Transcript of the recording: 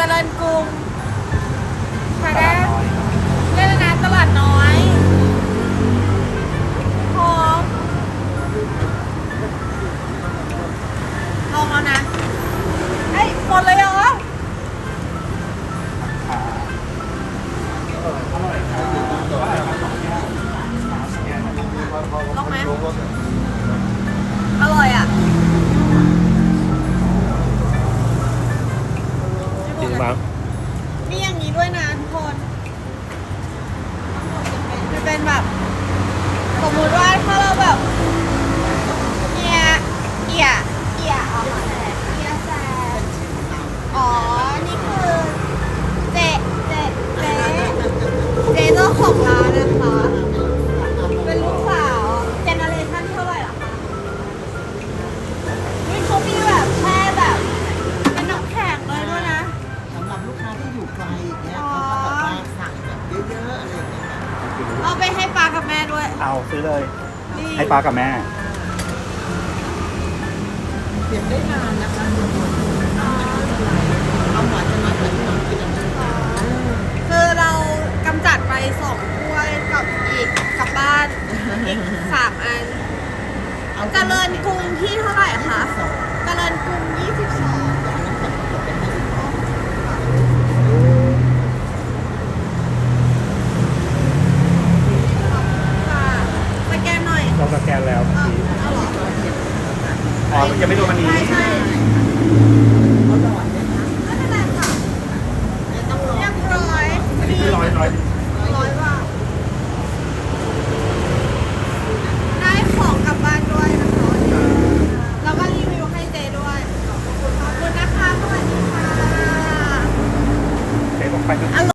เจริญกรุงชาแดนเล่นแล้วนะตลาดน้อยหอมลองแล้วนะเอ้ยหมดเลยเหรอลองไหมอ จริงมั้งมีอย่างนี้ด้วยนะทุกคนมันเป็นแบบ สมมติว่า เอาไปให้ปลากับแม่ด้วยเอาซื้อเลย นี่ให้ป้ากับแม่ เก็บได้นานนะคะทุกคนเอาหวานจะน้อยกว่าที่น้องกินอันนี้คือเรากำจัดไปสองถ้วยกับอีกกลับบ้านอีกสามอันเอาเจริญกรุงที่เท่าไหร่คะสองเจริญกรุง22 จากนั้นก็จะเป็นให้ลูกค้า ค่ะสแกนหน่อย เราสแกนแล้ว เอาเอาเหรอ อ๋อยังไม่รวมอันนี้ใช่ใช่เขาหลอดเนี่ยนะไม่เป็นไรค่ะไม่ต้องรอเรียบร้อยอันนี้คือร้อยร้อยร้อยบาทได้ของกลับบ้านด้วยนะคะแล้วก็รีวิวให้เจด้วยขอบคุณนะคะสวัสดีค่ะเดี๋ยวผมไปนะอร่อย